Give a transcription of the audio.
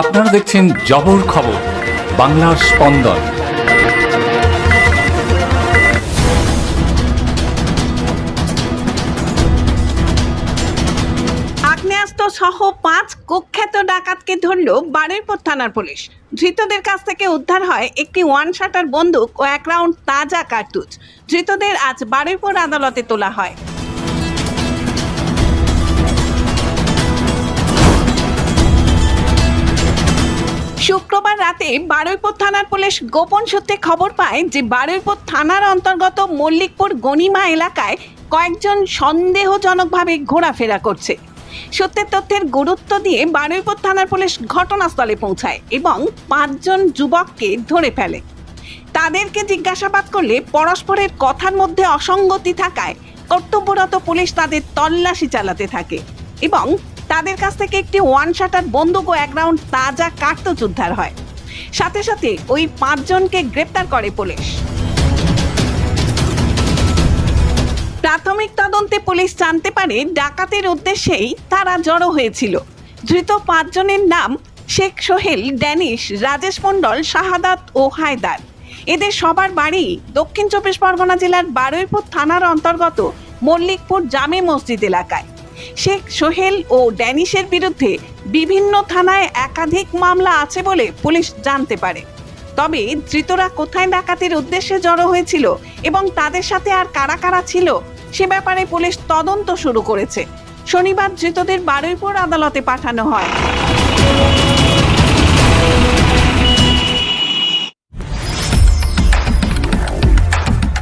আপনারা দেখছেন জবর খবর, বাংলার স্পন্দন। আগ্নেয়াস্ত্র সহ পাঁচ কুখ্যাত ডাকাতকে ধরল বারুইপুর থানার পুলিশ। ধৃতদের কাছ থেকে উদ্ধার হয় একটি ওয়ান শাটার বন্দুক ও এক রাউন্ড তাজা কার্তুজ। ধৃতদের আজ বারুইপুর আদালতে তোলা হয়। রাতে বারুইপুর থানার পুলিশ গোপন সূত্রে খবর পায় যে বারুইপুর থানার অন্তর্গত মল্লিকপুর গনিমা এলাকায় কয়েকজন সন্দেহজনকভাবে ঘোরাফেরা করছে। সত্যের তথ্যের গুরুত্ব দিয়ে বারুইপুর থানার পুলিশ ঘটনাস্থলে পৌঁছায় এবং পাঁচজন যুবককে ধরে ফেলে। তাদেরকে জিজ্ঞাসাবাদ করলে পরস্পরের কথার মধ্যে অসঙ্গতি থাকায় কর্তব্যরত পুলিশ তাদের তল্লাশি চালাতে থাকে এবং তাদের কাছ থেকে একটি ওয়ান শাটার বন্দুক ও এক রাউন্ড তাজা কার্তুজ উদ্ধার হয়। সাথে সাথে ওই পাঁচজনকে গ্রেপ্তার করে পুলিশ। প্রাথমিক তদন্তে পুলিশ জানতে পারে ডাকাতের উদ্দেশ্যেই তারা জড়ো হয়েছিল। ধৃত পাঁচজনের নাম শেখ সোহেল, ড্যানিশ, রাজেশ মণ্ডল, শাহাদাত ও হায়দার। এদের সবার বাড়ি দক্ষিণ চব্বিশ পরগনা জেলার বারুইপুর থানার অন্তর্গত মল্লিকপুর জামে মসজিদ এলাকায়। শেখ সোহেল ও ড্যানিশের বিরুদ্ধে বিভিন্ন থানায় একাধিক মামলা আছে বলে পুলিশ জানতে পারে। তবে ধৃতরা কোথায় ডাকাতির উদ্দেশ্যে জড়ো হয়েছিল এবং তাদের সাথে আর কারা কারা ছিল, সে ব্যাপারে পুলিশ তদন্ত শুরু করেছে। শনিবার ধৃতদের বারুইপুর আদালতে পাঠানো হয়।